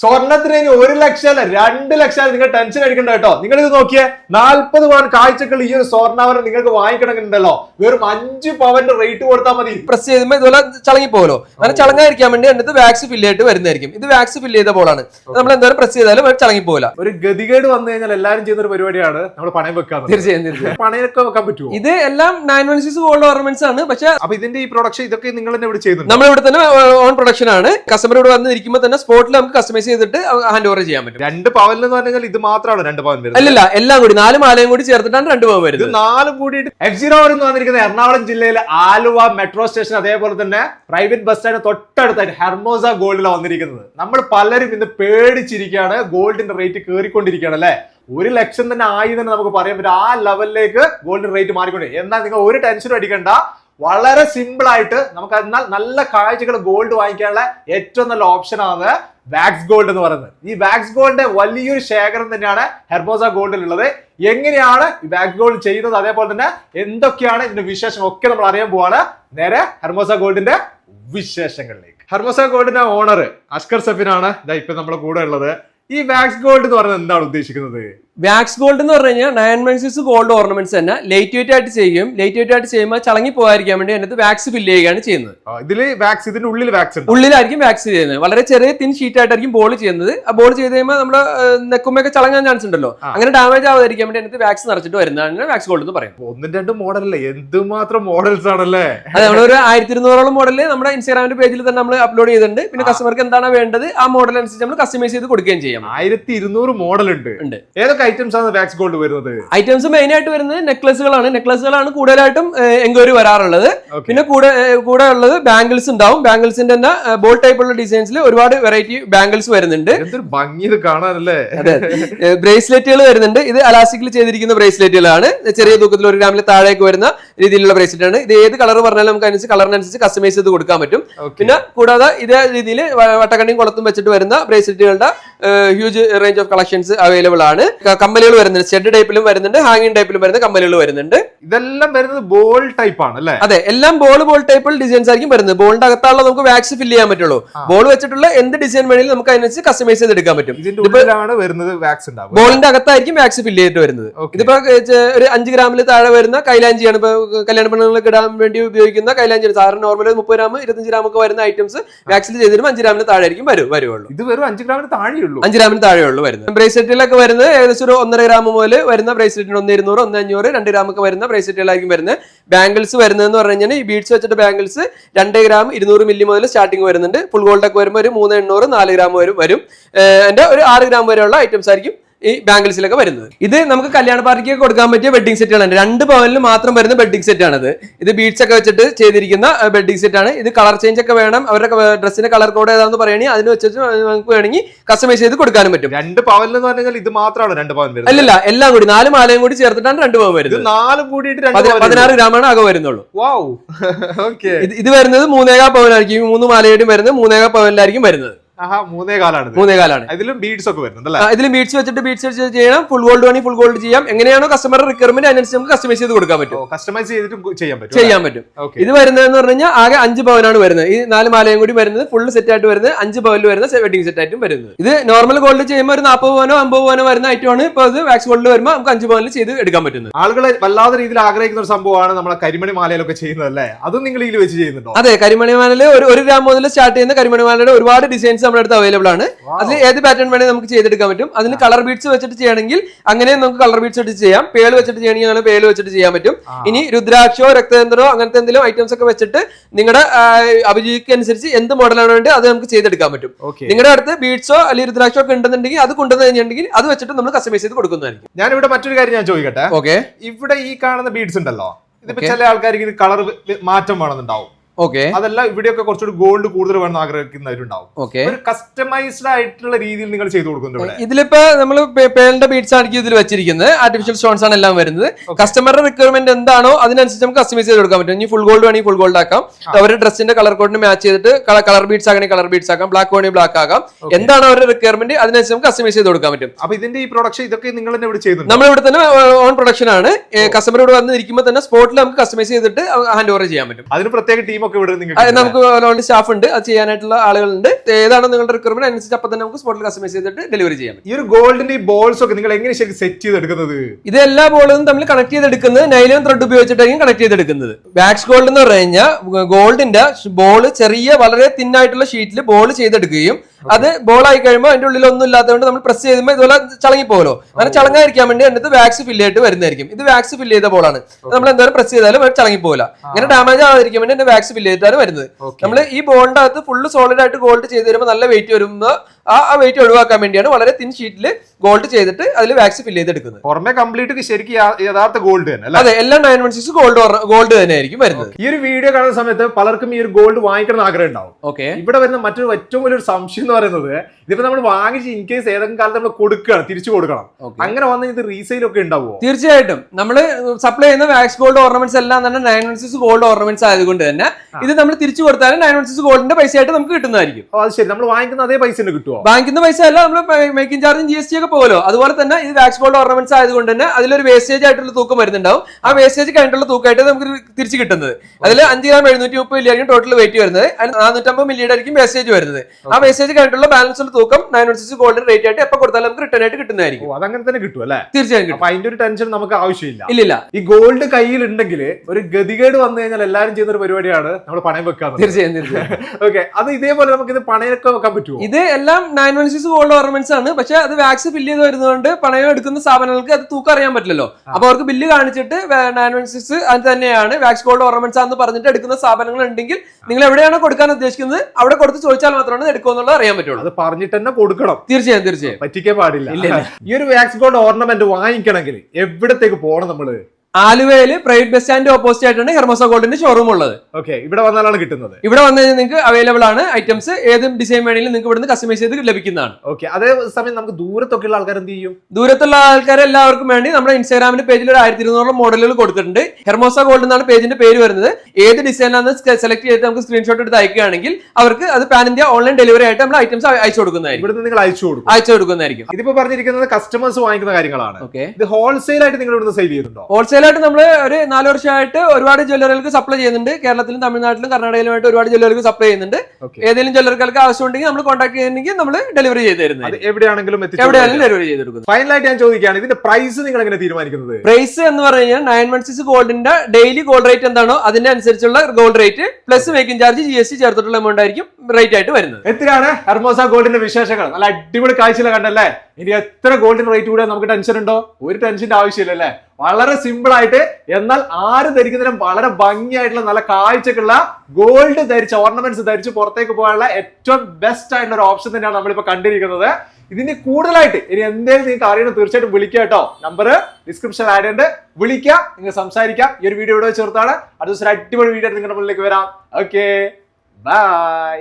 സ്വർണത്തിന് ഇനി ഒരു ലക്ഷം അല്ല രണ്ട് ലക്ഷം നിങ്ങൾ ടെൻഷൻ അടിക്കണ്ട കേട്ടോ. നിങ്ങൾ ഇത് നോക്കിയേ നാൽപ്പത് പവൻ കാഴ്ചകൾ ഈ ഒരു സ്വർണാവരം നിങ്ങൾക്ക് വാങ്ങിക്കണമെന്നുണ്ടല്ലോ. വെറും അഞ്ച് പവന്റെ റേറ്റ് കൊടുത്താൽ മതി. പ്രസ് ചെയ്യുമ്പോൾ ഇതുപോലെ ചളങ്ങി പോലോ അങ്ങനെ ചളങ്ങാതിരിക്കാൻ വേണ്ടി എന്നിട്ട് വാക്സ് ഫില്ല് ചെയ്തിട്ട് വരുന്നതായിരിക്കും. ഇത് വാക്സ് ഫില്ല് ചെയ്ത പോലാണ് നമ്മൾ എന്തായാലും പ്രസ് ചെയ്താലും ചളങ്ങി പോകില്ല ഒരു ഗതികേട് വന്നു കഴിഞ്ഞാൽ എല്ലാവരും ചെയ്യുന്ന ഒരു പരിപാടിയാണ് നമ്മൾ പണയം വെക്കാൻ തീർച്ചയായും തീർച്ചയായും. പണയൊക്കെ വെക്കാൻ പറ്റുമോ? ഇത് എല്ലാം nine one six gold ornaments ആണ്. പക്ഷേ അപ്പൊ ഇതിന്റെ ഈ പ്രൊഡക്ഷൻ ഇതൊക്കെ നിങ്ങൾ തന്നെ ഇവിടെ ചെയ്യുന്നു നമ്മൾ ഇവിടെ തന്നെ ഓൺ പ്രൊഡക്ഷൻ ആണ്. കസ്റ്റമർ ഇവിടെ വന്നിരിക്കുമ്പോൾ തന്നെ സ്പോട്ടിൽ നമുക്ക് കസ്റ്റമൈസ് ചെയ്തിട്ട് ഹാൻഡ് ഓവർ ചെയ്യാൻ പറ്റും. രണ്ട് പവൻ എന്ന് പറഞ്ഞാൽ ഇത് മാത്രമാണ് രണ്ട് പവൻ വരുന്നത്. അല്ലല്ല എല്ലാം കൂടി നാല് മാലയും കൂടി ചേർത്തിട്ടാണ് രണ്ട് പവൻ വരുന്നത്. നാലും കൂടിയിട്ട് എഫ് സീറോ എന്ന് വന്നിരിക്കുന്നത് എറണാകുളം ജില്ലയിലെ ആലുവ മെട്രോ സ്റ്റേഷൻ അതേപോലെ തന്നെ പ്രൈവറ്റ് ബസ് സ്റ്റാൻഡ് തൊട്ടടുത്തായിട്ട് ഹെർമോസ ഗോൾഡിലാണ് വന്നിരിക്കുന്നത്. നമ്മൾ പലരും ഇന്ന് പേടിച്ചിരിക്കുകയാണ് ഗോൾഡിന്റെ റേറ്റ് കയറിക്കൊണ്ടിരിക്കുകയാണ് അല്ലെ? ഒരു ലക്ഷം തന്നെ ആയി തന്നെ നമുക്ക് പറയാൻ പറ്റും. ആ ലെവലിലേക്ക് ഗോൾഡിന്റെ റേറ്റ് മാറിക്കൊണ്ട്. എന്നാൽ നിങ്ങൾ ഒരു ടെൻഷനും അടിക്കണ്ട. വളരെ സിമ്പിൾ ആയിട്ട് നമുക്ക് എന്നാൽ നല്ല കാഴ്ചകൾ ഗോൾഡ് വാങ്ങിക്കാനുള്ള ഏറ്റവും നല്ല ഓപ്ഷനാണ് വാക്സ് ഗോൾഡ് എന്ന് പറയുന്നത്. ഈ വാക്സ് ഗോൾഡിന്റെ വലിയൊരു ശേഖരം തന്നെയാണ് ഹെർബോസ ഗോൾഡിൽ ഉള്ളത്. എങ്ങനെയാണ് ഈ വാക്സ് ഗോൾഡ് ചെയ്യുന്നത്? അതേപോലെ തന്നെ എന്തൊക്കെയാണ് ഇതിന്റെ വിശേഷം ഒക്കെ നമ്മൾ അറിയാൻ പോവാണ്. നേരെ ഹെർമോസ ഗോൾഡിന്റെ വിശേഷങ്ങളിലേക്ക്. ഹെർമോസ ഗോൾഡിന്റെ ഓണർ അഷ്കർ സഫിനാണ് ഇതാ ഇപ്പൊ നമ്മുടെ കൂടെ ഉള്ളത്. ഈ വാക്സ് ഗോൾഡ് എന്ന് പറയുന്നത് എന്താണ് ഉദ്ദേശിക്കുന്നത്? വാക്സ് ഗോൾഡ് എന്ന് പറഞ്ഞു കഴിഞ്ഞാൽ nine one six gold ornaments തന്നെ ലൈറ്റ് വെയിറ്റ് ആയിട്ട് ചെയ്യും. ലൈറ്റ് വെയിറ്റ് ആയിട്ട് ചെയ്യുമ്പോൾ ചളങ്ങി പോകാതിരിക്കാൻ വേണ്ടി അതിനകത്ത് വാക്സ് ഫില്ല് ചെയ്യുകയാണ് ചെയ്യുന്നത്. ഇതിൽ ഇതിൽ വാക്സ് ഇതിന്റെ ഉള്ളിൽ വാക്സ് ഉള്ളിലായിരിക്കും വാക്സ് ചെയ്യുന്നത്. വളരെ ചെറിയ തിൻ ഷീറ്റ് ആയിട്ടായിരിക്കും ബോൾ ചെയ്യുന്നത്. ആ ബോൾ ചെയ്ത് കഴിയുമ്പോൾ നമ്മുടെ നെക്കുമ്പൊക്കെ ചളങ്ങാൻ ചാൻസ് ഉണ്ടല്ലോ. അങ്ങനെ ഡാമേജ് ആവാതിരിക്കാൻ വേണ്ടി അതിനകത്ത് വാക്സ് നിറച്ചിട്ട് വരുന്നതാണ് വാക്സ് ഗോൾഡ് എന്ന് പറയുന്നത്. ഒന്നും രണ്ടും മോഡലല്ലേ എന്തുമാത്രം മോഡൽസ് ആണല്ലേ? അതെ നമ്മളൊരു ആയിരത്തി ഇരുന്നൂറോളം മോഡൽ നമ്മുടെ ഇൻസ്റ്റാഗ്രാമിന്റെ പേജിൽ തന്നെ നമ്മൾ അപ്ലോഡ് ചെയ്തിട്ടുണ്ട്. പിന്നെ കസ്റ്റമർക്ക് എന്താണ് വേണ്ടത് ആ മോഡൽ അനുസരിച്ച് നമ്മൾ കസ്റ്റമൈസ് ചെയ്ത് കൊടുക്കുകയും ചെയ്യാം. ആയിരത്തി ഇരുന്നൂറ് മോഡൽ ഉണ്ട്. ഉണ്ട്. ഏതൊക്കെ ഐറ്റംസ് ആണ് വാക്സ് ഗോൾഡ് വരുന്നത്. ഐറ്റംസ് മെയിൻ ആയിട്ട് വരുന്നത് നെക്ലസുകളാണ് നെക്ലസുകളാണ് കൂടുതലായിട്ടും എൻക്വയറി വരാറുള്ളത്. പിന്നെ കൂടെ കൂടെ ഉള്ളത് ബാംഗിൾസ് ഉണ്ടാവും. ബാംഗിൾസിന്റെ തന്നെ ബോൾ ടൈപ്പ് ഉള്ള ഡിസൈൻസിൽ ഒരുപാട് വെറൈറ്റി ബാംഗിൾസ് വരുന്നുണ്ട്. എന്തൊരു ഭംഗി ഇത് കാണാനല്ലേ? ബ്രേസ്ലെറ്റുകൾ വരുന്നുണ്ട്. ഇത് അലാസ്റ്റിക്കിൽ ചെയ്തിരിക്കുന്ന ബ്രേസ്ലെറ്റുകളാണ് ചെറിയ തൂക്കത്തിൽ ഒരു ഗ്രാമിൽ താഴേക്ക് വരുന്ന രീതിയിലുള്ള ബ്രേസ്ലെറ്റ് ആണ് ഇത് ഏത് കളർ പറഞ്ഞാലും നമുക്ക് അനുസരിച്ച് കളറിനനുസരിച്ച് കസ്റ്റമൈസ് ചെയ്ത് കൊടുക്കാൻ പറ്റും. പിന്നെ കൂടാതെ ഇതേ രീതിയിൽ വട്ടക്കണ്ണിയും കുളത്തും വെച്ചിട്ട് വരുന്ന ബ്രേസ്ലെറ്റുകളുടെ huge range of collections available ആണ്. കമ്മലുകൾ വരുന്നുണ്ട്. ഷെഡ് ടൈപ്പിലും വരുന്നുണ്ട് ഹാങ്ങിങ് ടൈപ്പിലും വരുന്ന കമ്മലുകൾ വരുന്നുണ്ട്. ഇതെല്ലാം വരുന്നത് ബോൾ ടൈപ്പ് ആണ് അല്ലേ? അതെ എല്ലാം ബോൾ ബോൾ ടൈപ്പ് ഡിസൈൻസ് ആയിരിക്കും വരുന്നത്. ബോളിന്റെ അകത്താണല്ലോ നമുക്ക് വാക്സ് ഫില്ല് ചെയ്യാൻ പറ്റുള്ളൂ. ബോൾ വെച്ചിട്ടുള്ള എന്ത് ഡിസൈൻ വേണമെങ്കിലും നമുക്ക് അതിനനുസരിച്ച് കസ്റ്റമൈസ് ചെയ്ത് എടുക്കാൻ പറ്റും. വരുന്നത് വാക്സ് ബോളിന്റെ അകത്തായിരിക്കും വാക്സ് ഫില്ല് ചെയ്തിട്ട് വരുന്നത്. ഇതിപ്പോ ഒരു അഞ്ച് ഗ്രാമിൽ താഴെ വരുന്ന കൈലാഞ്ചിയാണ് ഇപ്പൊ കല്യാണ പെണ്ണുങ്ങൾക്ക് ഇടാൻ വേണ്ടി ഉപയോഗിക്കുന്ന കൈലാഞ്ചിയാണ് സാധാരണ നോർമൽ മുപ്പത് ഗ്രാം ഇരുപത്തഞ്ച് ഗ്രാം ഒക്കെ വരുന്ന ഐറ്റംസ് വാക്സിൽ ചെയ്തിട്ടും അഞ്ച് ഗ്രാമിന് താഴെ ആയിരിക്കും വരും വരുവുള്ളൂ. ഇത് വെറും അഞ്ച് ഗ്രാമിന് താഴെയുള്ളൂ. അഞ്ച് ഗ്രാമിന് താഴെയുള്ളൂ വരുന്നത്. ബ്രേസ്ലെറ്റിലൊക്കെ വരുന്നത് ഏകദേശം ഒരു ഒന്നര ഗ്രാം മുതൽ വരുന്ന ബ്രേസ്ലെറ്റിന് ഒന്ന് ഇരുന്നൂറ് ഒന്ന് അഞ്ഞൂറ് രണ്ട് ഗ്രാം ഒക്കെ വരുന്ന ബ്രേസ്ലെറ്റുകളായിരിക്കും വരുന്നത്. ബാംഗിൾസ് വരുന്നതെന്ന് പറഞ്ഞു കഴിഞ്ഞാൽ ഈ ബീഡ്സ് വെച്ചിട്ട് ബാംഗിൾസ് രണ്ട് ഗ്രാം ഇരുന്നൂറ് മില്ലി മുതൽ സ്റ്റാർട്ടിംഗ് വരുന്നുണ്ട്. ഫുൾ ഗോൾഡ് ഒക്കെ വരുമ്പോൾ ഒരു മൂന്ന് എണ്ണൂറ് നാല് ഗ്രാം വരും വരും. എന്റെ ഒരു ആറ് ഗ്രാം വരെയുള്ള ഐറ്റംസ് ആയിരിക്കും. ഈ ബാംഗിൾസിലൊക്കെ വരുന്നത്. ഇത് നമുക്ക് കല്യാണ പാർട്ടിക്ക് കൊടുക്കാൻ പറ്റിയ വെഡിങ് സെറ്റാണ് രണ്ട് പവനിൽ മാത്രം വരുന്ന വെഡിങ് സെറ്റ് ഇത് ഇത് ബീഡ്സ് ഒക്കെ വെച്ചിട്ട് ചെയ്തിരിക്കുന്ന വെഡിങ് സെറ്റാണ് ആണ്. ഇത് കളർ ചേഞ്ച് ഒക്കെ വേണം. അവരുടെ ഡ്രസ്സിന്റെ കളർ കോഡ് ഏതാണെന്ന് പറയുകയാണെങ്കിൽ അതിന് വെച്ചിട്ട് നമുക്ക് വേണമെങ്കിൽ കസ്റ്റമൈസ് ചെയ്ത് കൊടുക്കാനും പറ്റും. രണ്ട് പവൻ എന്ന് പറഞ്ഞാൽ ഇത് മാത്രമാണ് രണ്ട് പവൻ വരുന്നത്. അല്ലല്ല എല്ലാം കൂടി നാല് മാലയും കൂടി ചേർത്തിട്ടാണ് രണ്ട് പവൻ വരുന്നത്. നാലും കൂടിയിട്ട് പതിനാറ് ഗ്രാമാണ് ആകെ വരുന്നുള്ളൂ. Wow okay. ഇത് വരുന്നത് മൂന്നേകാ പവനായിരിക്കും. മൂന്ന് മാലയുടെയും വരുന്നത് മൂന്നേകാ പവനിലായിരിക്കും വരുന്നത്. മൂന്നേ കാലാണ് ഇതിലും ബീഡ്സ് ഒക്കെ വരുന്നുണ്ടല്ലേ ഇതിലും ബീഡ്സ് വെച്ചിട്ട് ബീഡ്സ് വെച്ച് ചെയ്യണം. ഫുൾ ഗോൾഡ് വേണമെങ്കിൽ ഫുൾ ഗോൾഡ് ചെയ്യാം. എങ്ങനെയാണോ കസ്റ്റമറുടെ റിക്വയർമെന്റ് അനുസരിച്ച് നമുക്ക് കസ്റ്റമൈസ് ചെയ്ത് കൊടുക്കാൻ പറ്റും. കസ്റ്റമൈസ് ചെയ്തിട്ട് ചെയ്യാൻ പറ്റും ചെയ്യാൻ പറ്റും. ഇത് വരുന്നതെന്ന് പറഞ്ഞു കഴിഞ്ഞാൽ ആകെ അഞ്ച് പവനാണ് വരുന്നത്. ഈ നാല് മാലയും കൂടി വരുന്നത് ഫുൾ സെറ്റ് ആയിട്ട് വരുന്നത് അഞ്ച് പവനിൽ വരുന്ന വെഡിങ് സെറ്റ് ആയിട്ടും വരുന്നത്. ഇത് നോർമൽ ഗോൾഡ് ചെയ്യുമ്പോൾ ഒരു നാൽപ്പത് പവനോ അമ്പത് പവനോ വരുന്ന ഐറ്റമാണ് ഇപ്പോൾ ഇത് വാക്സ് ഗോൾഡിൽ വരുമ്പോൾ നമുക്ക് അഞ്ച് പവനിൽ ചെയ്ത് എടുക്കാൻ പറ്റുന്നത്. ആളുകൾ വല്ലാതെ രീതിയിൽ ആഗ്രഹിക്കുന്ന ഒരു സംഭവമാണ് നമ്മളെ കരിമണി മാലയിലൊക്കെ ചെയ്യുന്നത് അല്ലേ? അതും നിങ്ങൾ ഇതിൽ വെച്ച് ചെയ്യുന്നുണ്ടോ? അതെ കരിമണിമാലയിൽ ഒരു ഒരു ഗ്രാം മുതൽ സ്റ്റാർട്ട് ചെയ്യുന്ന കരിമണി മാലയുടെ ഒരുപാട് ഡിസൈൻസ് നമ്മുടെ അടുത്ത് അവൈലബിൾ ആണ്. അതിൽ ഏത് പാറ്റേൺ വേണമെങ്കിൽ നമുക്ക് ചെയ്തെടുക്കാൻ പറ്റും. അതിന് കളർ ബീഡ്സ് വെച്ചിട്ട് ചെയ്യണമെങ്കിൽ അങ്ങനെ നമുക്ക് കളർ ബീഡ്സ് വെച്ചിട്ട് ചെയ്യാം. പേൾ വെച്ചിട്ട് ചെയ്യണമെങ്കിൽ അങ്ങനെ പേൾ വെച്ചിട്ട് ചെയ്യാൻ പറ്റും. ഇനി രുദ്രാക്ഷോ രക്തചന്ദ്രോ അങ്ങനത്തെ എന്തെങ്കിലും ഐറ്റംസ് ഒക്കെ വെച്ചിട്ട് നിങ്ങളുടെ അഭിജിക്ക് അനുസരിച്ച് എന്ത് മോഡലാണ് വേണ്ടത് അത് നമുക്ക് ചെയ്തെടുക്കാൻ പറ്റും. നിങ്ങളുടെ അടുത്ത് ബീഡ്സോ അല്ലെങ്കിൽ രുദ്രാക്ഷോ ഒക്കെ ഉണ്ടെന്നുണ്ടെങ്കിൽ അത് കൊണ്ടുവന്ന് കഴിഞ്ഞിട്ടുണ്ടെങ്കിൽ അത് വെച്ചിട്ട് നമ്മൾ കസ്റ്റമൈസ് ചെയ്ത് കൊടുക്കുന്നതായിരിക്കും. ഞാൻ ഇവിടെ മറ്റൊരു കാര്യം ഞാൻ ചോദിക്കട്ടെ? ഓക്കെ ഇവിടെ ഈ കാണുന്ന ബീഡ്സ് ഉണ്ടല്ലോ. ഇതിപ്പോ. ചില ആൾക്കാർക്ക് കളർ മാറ്റം വേണമെന്നുണ്ടാവും. ഓക്കെ അതല്ല ഇവിടെയൊക്കെ കുറച്ചുകൂടി ഗോൾഡ് കൂടുതൽ വേണം ആഗ്രഹിക്കുന്നവരുണ്ടാവും. ഓക്കെ ഒരു കസ്റ്റമൈസ്ഡ് ആയിട്ടുള്ള രീതിയിൽ നിങ്ങൾ ചെയ്തു കൊടുക്കുന്നു ഇവിടെ. ഇതിലിപ്പോ നമ്മൾ പേലിന്റെ ബീഡ്സ് ആണ് ഇതിൽ വെച്ചിരിക്കുന്നത്. ആർട്ടിഫിഷ്യൽ സ്റ്റോൺസ് ആണ് എല്ലാം വരുന്നത്. കസ്റ്റമറുടെ റിക്വയർമെന്റ് എന്താണോ അതിനനുസരിച്ച് നമുക്ക് കസ്റ്റമൈസ് ചെയ്ത് കൊടുക്കാൻ പറ്റും. ഇനി ഫുൾ ഗോൾഡ് വേണമെങ്കിൽ ഫുൾ ഗോൾഡ് ആക്കാം. അവരുടെ ഡ്രസ്സിന്റെ കളർ കോഡിന് മാച്ച് ചെയ്തിട്ട് കളർ ബീഡ്സ് ആകണമെങ്കിൽ കളർ ബീഡ്സ് ആക്കാം. ബ്ലാക്ക് വേണമെങ്കിൽ ബ്ലാക്ക് ആക്കാം എന്താണ് അവരുടെ റിക്വയർമെന്റ് അതിനനുസരിച്ച് നമുക്ക് കസ്റ്റമൈസ് ചെയ്ത് കൊടുക്കാൻ പറ്റും. അപ്പൊ ഇതിന്റെ ഈ പ്രൊഡക്ഷൻ ഇതൊക്കെ നിങ്ങൾ തന്നെ ഇവിടെ ചെയ്തു നമ്മൾ ഇവിടെ തന്നെ ഓൺ പ്രൊഡക്ഷൻ ആണ്. കസ്റ്റമർ ഇവിടെ വന്ന് ഇരിക്കുമ്പോൾ തന്നെ സ്പോട്ടിൽ നമുക്ക് കസ്റ്റമൈസ് ചെയ്തിട്ട് ഹാൻഡ് ഓവർ ചെയ്യാൻ പറ്റും. അതിന് പ്രത്യേക ടീമൊക്കെ ഒക്കെ ഇവിടെ നിങ്ങൾക്ക് നമുക്ക് ഓൾറെഡി സ്റ്റാഫ് ഉണ്ട്. അത് ചെയ്യാനായിട്ടുള്ള ആളുകളുണ്ട്. ഏതാണ് നിങ്ങളുടെ റിക്വയർമെന്റ് അനുസരിച്ച് അപ്പൊ തന്നെ നമുക്ക് സ്പോട്ടിൽ കസ്റ്റമൈസ് ചെയ്തിട്ട് ഡെലിവറി ചെയ്യാം. ഈ ഒരു ഗോൾഡിന്റെ ഈ ബോൾസ് ഒക്കെ നിങ്ങൾ എങ്ങനെ ശരിക്കും സെറ്റ് ചെയ്തെടുക്കുന്നത്? ഇത് എല്ലാ ബോളും തമ്മിൽ കണക്ട് ചെയ്തെടുക്കുന്നത് നൈലോൺ ത്രെഡ് ഉപയോഗിച്ചിട്ടായിരിക്കും കണക്ട് ചെയ്തെടുക്കുന്നത്. ബാക്സ് ഗോൾഡ് എന്ന് പറഞ്ഞു കഴിഞ്ഞാൽ ഗോൾഡിന്റെ ബോൾ ചെറിയ വളരെ തിന്നായിട്ടുള്ള ഷീറ്റിൽ ബോൾ ചെയ്തെടുക്കുകയും അത് ബോൾ ആയി കഴിയുമ്പോൾ അതിന്റെ ഉള്ളിൽ ഒന്നും ഇല്ലാത്തതുകൊണ്ട് നമ്മൾ പ്രസ് ചെയ്യുമ്പോൾ ഇതുപോലെ ചളങ്ങി പോകലോ അങ്ങനെ ചളങ്ങാതിരിക്കാൻ വേണ്ടി അതിനകത്ത് വാക്സ് ഫില്ല് ആയിട്ട് വരുന്നതായിരിക്കും. ഇത് വാക്സ് ഫില്ല് ചെയ്ത ബോളാണ് നമ്മൾ എന്തായാലും പ്രസ് ചെയ്താലും ചളങ്ങി പോകില്ല ഇങ്ങനെ ഡാമേജ് ആവാതിരിക്കാൻ വേണ്ടി എന്റെ വാക്സ് ഫില്ല് ചെയ്തിട്ടാണ് വരുന്നത്. നമ്മൾ ഈ ബോണ്ടകത്ത് ഫുള്ള് സോളിഡ് ആയിട്ട് ഗോൾഡ് ചെയ്ത് വരുമ്പോൾ നല്ല വെയിറ്റ് വരുമ്പോൾ ആ ആ വെയിറ്റ് ഒഴിവാക്കാൻ വേണ്ടിയാണ് വളരെ തിൻ ഷീറ്റിൽ ഗോൾഡ് ചെയ്തിട്ട് അതിൽ വാക്സ് ഫില്ല് ചെയ്തെടുക്കുന്നത്. പുറമെ കംപ്ലീറ്റ് ശരിക്കും യഥാർത്ഥ ഗോൾഡ് തന്നെ അല്ലെ? അതെ എല്ലാം nine one six gold gold തന്നെ ആയിരിക്കും വരുന്നത്. ഈ ഒരു വീഡിയോ കാണുന്ന സമയത്ത് പലർക്കും ഈ ഒരു ഗോൾഡ് വാങ്ങിക്കണം ആഗ്രഹം ഉണ്ടാവും. ഓക്കെ. ഇവിടെ വരുന്ന മറ്റൊരു ഏറ്റവും വലിയൊരു സംശയം എന്ന് പറയുന്നത് ഇതിപ്പോ നമ്മൾ വാങ്ങിച്ച് ഇൻ കേസ് ഏതെങ്കിലും കാലത്ത് നമ്മൾ കൊടുക്കുകയാണ് തിരിച്ചു കൊടുക്കണം. അങ്ങനെ വന്ന ഇത് റീസെയിൽ ഒക്കെ ഉണ്ടാവുമോ? തീർച്ചയായിട്ടും. നമ്മൾ സപ്ലൈ ചെയ്യുന്ന വാക്സ് ഗോൾഡ് ഓർണമെന്റ്സ് എല്ലാം തന്നെ nine one six gold ornaments ആയതുകൊണ്ട് തന്നെ ഇത് നമ്മൾ തിരിച്ചു കൊടുത്താലും നയൻ വൺ സിക്സ് ഗോൾഡിന്റെ പൈസ ആയിട്ട് നമുക്ക് കിട്ടുന്നതായിരിക്കും. അത് ശരി. നമ്മൾ വാങ്ങിക്കുന്ന അതേ പൈസ തന്നെ കിട്ടുമോ നിന്ന് പൈസ അല്ല നമ്മൾ മേക്കിംഗ് ചാർജും ജി എസ് ടി ഒക്കെ പോകുമല്ലോ അതുപോലെ തന്നെ ഇത് വാക്സ് ഗോൾഡ് ഓർണമെന്റ്സ് ആയതുകൊണ്ട് തന്നെ അതിലൊരു വേസ്റ്റേജ് ആയിട്ടുള്ള തൂക്കം വരുന്നുണ്ടാവും. ആ വേസ്റ്റേജ് കഴിഞ്ഞിട്ടുള്ള തൂക്കമായിട്ട് നമുക്ക് തിരിച്ചു കിട്ടുന്നത്. അതിൽ അഞ്ച് ഗ്രാം എഴുന്നൂറ്റി മുപ്പത് മില്ലി ആയിരിക്കും ടോട്ടൽ വെയിറ്റ് വരുന്നത്. അതിൽ നാനൂറ്റമ്പത് മില്ലിയുടെ ആയിരിക്കും വേസ്റ്റേജ് വരുന്നത്. ആ വേസ്റ്റേജ് കഴിഞ്ഞിട്ടുള്ള ബാലൻസ് ഉള്ള തൂക്കം nine one six gold rate ആയിട്ട് എപ്പോൾ കൊടുത്താലും നമുക്ക് റിട്ടേൺ ആയിട്ട് കിട്ടുന്നതായിരിക്കും. അതങ്ങനെ തന്നെ കിട്ടും അല്ലേ? തീർച്ചയായും കിട്ടും. അതിന്റെ ഒരു ടെൻഷൻ നമുക്ക് ആവശ്യമില്ല. ഇല്ല ഈ ഗോൾഡ് കയ്യിൽ ഉണ്ടെങ്കിൽ ഒരു ഗതികേട് വന്നു കഴിഞ്ഞാൽ എല്ലാവരും ചെയ്യുന്ന ഒരു പരിപാടിയാണ് നമ്മൾ പണയം വെക്കാൻ തീർച്ചയായും തീർച്ചയായും. ഓക്കെ അത് ഇതേപോലെ നമുക്ക് ഇത് പണയൊക്കെ വെക്കാൻ പറ്റുമോ ഇത് എല്ലാം nine one six gold ornaments ആണ്. പക്ഷെ അത് വാക്സ് ഫില്ല് ചെയ്ത് വരുന്നതുകൊണ്ട് പണയം എടുക്കുന്ന സ്ഥാപനങ്ങൾക്ക് അത് തൂക്കം അറിയാൻ പറ്റില്ലല്ലോ. അപ്പൊ അവർക്ക് ബില്ല് കാണിച്ചിട്ട് നയൻ വൺ സിക്സ് അത് തന്നെയാണ് വാക്സ് ഗോൾഡ് ഓർണമെന്റ്സ് ആണെന്ന് പറഞ്ഞിട്ട് എടുക്കുന്ന സ്ഥാപനങ്ങൾ ഉണ്ടെങ്കിൽ നിങ്ങൾ എവിടെയാണ് കൊടുക്കാൻ ഉദ്ദേശിക്കുന്നത് അവിടെ കൊടുത്ത് ചോദിച്ചാൽ മാത്രമാണ് എടുക്കുമെന്നുള്ളത് അറിയാൻ പറ്റുള്ളൂ. അത് പറഞ്ഞിട്ട് തന്നെ കൊടുക്കണം. തീർച്ചയായും തീർച്ചയായും. പറ്റിക്കേ പാടില്ല. ഈ ഒരു വാക്സ് ഗോൾഡ് ഓർണമെന്റ് വാങ്ങിക്കണമെങ്കിൽ എവിടത്തേക്ക് പോകണം നമ്മൾ? ആലുവയിൽ പ്രൈവറ്റ് ബസ് സ്റ്റാൻഡ് ഓപ്പോസിറ്റ് ആയിട്ടാണ് ഹെർമോസ ഗോൾഡിന്റെ ഷോറൂം ഉള്ളത്. ഓക്കെ ഇവിടെ വന്നാലാണ് കിട്ടുന്നത്. ഇവിടെ വന്നു കഴിഞ്ഞാൽ നിങ്ങൾക്ക് അവൈലബിൾ ആണ് ഐറ്റംസ് ഏത് ഡിസൈൻ വേണമെങ്കിലും നിങ്ങൾക്ക് ഇവിടുന്ന് കസ്റ്റമൈസ് ചെയ്ത് ലഭിക്കുന്നതാണ്. ഓക്കെ അതേ സമയം നമുക്ക് ദൂരത്തൊക്കെയുള്ള ആൾക്കാർ എന്ത് ചെയ്യും? ദൂരത്തുള്ള ആൾക്കാർ എല്ലാവർക്കും വേണ്ടി നമ്മുടെ ഇൻസ്റ്റാഗ്രാമിന്റെ പേജിൽ ഒരു ആയിരത്തി ഇരുന്നൂറ് മോഡലുകൾ കൊടുത്തിട്ടുണ്ട്. ഹെർമോസ ഗോൾഡ് എന്നാണ് പേജിന്റെ പേര് വരുന്നത്. ഏത് ഡിസൈനാണെന്ന് സെലക്ട് ചെയ്ത് നമുക്ക് സ്ക്രീൻഷോട്ട് എടുത്ത് അയക്കുകയാണെങ്കിൽ അവർക്ക് അത് പാൻ ഇന്ത്യ ഓൺലൈൻ ഡെലിവറി ആയിട്ട് നമ്മൾ ഐറ്റംസ് അയച്ചു കൊടുക്കുന്നതായിരിക്കും. ഇവിടുന്ന് നിങ്ങൾ അയച്ചു കൊടുക്കും. അയച്ചു കൊടുക്കുന്നതായിരിക്കും. ഇതിപ്പോ പറഞ്ഞിരിക്കുന്നത് കസ്റ്റമേഴ്സ് വാങ്ങിക്കുന്ന കാര്യങ്ങളാണ്. ഓക്കെ ഇത് ഹോൾസെയിൽ ആയിട്ട് നിങ്ങൾ ഇവിടുന്ന് സെയിൽ ചെയ്യുന്നുണ്ടോ? ഹോൾസെയിലായിട്ട് നമ്മൾ ഒരു നാല് വർഷമായിട്ട് ഒരുപാട് ജ്വല്ലറികൾക്ക് സപ്ലൈ ചെയ്യുന്നുണ്ട്. കേരളത്തിലും തമിഴ്നാട്ടിലും കർണാടകയിലുമായിട്ട് ഒരുപാട് ജ്വല്ലറികൾക്ക് സപ്ലൈ ചെയ്യുന്നുണ്ട്. ഏതെങ്കിലും ജ്വല്ലറികൾക്ക് ആവശ്യമുണ്ടെങ്കിൽ നമ്മൾ കോൺടാക്ട് ചെയ്യുന്നെങ്കിൽ നമ്മൾ ഡെലിവറി ചെയ്ത് തരുന്നത് എവിടെയാണെങ്കിലും എവിടെയാണെങ്കിലും ഡെലിവറി ചെയ്ത് കൊടുക്കുന്നത് ഫൈനലായിട്ട് ഞാൻ ചോദിക്കുകയാണ് ഇതിന്റെ പ്രൈസ് നിങ്ങൾ എങ്ങനെ തീരുമാനിക്കുന്നത്? പ്രൈസ് എന്ന് പറഞ്ഞു കഴിഞ്ഞാൽ നയൻ വൺ സിക്സ് ഗോൾഡിന്റെ ഡെയിലി ഗോൾഡ് റേറ്റ് എന്താണോ അതിന്റെ അനുസരിച്ചുള്ള gold rate plus making charge G S T ചേർത്തിട്ടുള്ള എമൗണ്ട് ആയിരിക്കും. റേറ്റ് ആയിട്ട് വരുന്നത്. എത്രയാണ് ഹെർമോസ ഗോൾഡിന്റെ വിശേഷങ്ങൾ. നല്ല അടിപൊളി കാഴ്ചയിലെ കണ്ടല്ലേ? ഇനി എത്ര ഗോൾഡിന് റേറ്റ് കൂടെ നമുക്ക് ടെൻഷൻ ഉണ്ടോ? ഒരു ടെൻഷന്റെ ആവശ്യമില്ലല്ലേ വളരെ സിമ്പിൾ ആയിട്ട് എന്നാൽ ആര് ധരിക്കുന്നതിനും വളരെ ഭംഗിയായിട്ടുള്ള നല്ല കാഴ്ചക്കുള്ള ഗോൾഡ് ധരിച്ച ഓർണമെന്റ്സ് ധരിച്ച് പുറത്തേക്ക് പോകാനുള്ള ഏറ്റവും ബെസ്റ്റ് ആയിട്ടുള്ള ഒരു ഓപ്ഷൻ തന്നെയാണ് നമ്മളിപ്പോ കണ്ടിരിക്കുന്നത്. ഇതിന് കൂടുതലായിട്ട് ഇനി എന്തെങ്കിലും നിങ്ങൾക്ക് അറിയണം തീർച്ചയായിട്ടും വിളിക്കുക കേട്ടോ. നമ്പർ ഡിസ്ക്രിപ്ഷൻ ആഡ് ഉണ്ട് വിളിക്കുക നിങ്ങൾ സംസാരിക്കാം. ഈ ഒരു വീഡിയോ ഇവിടെ ചേർത്താണ് അടുത്ത ദിവസം അടിപൊളി വീഡിയോ നിങ്ങളുടെ മുന്നിലേക്ക് വരാം. Okay bye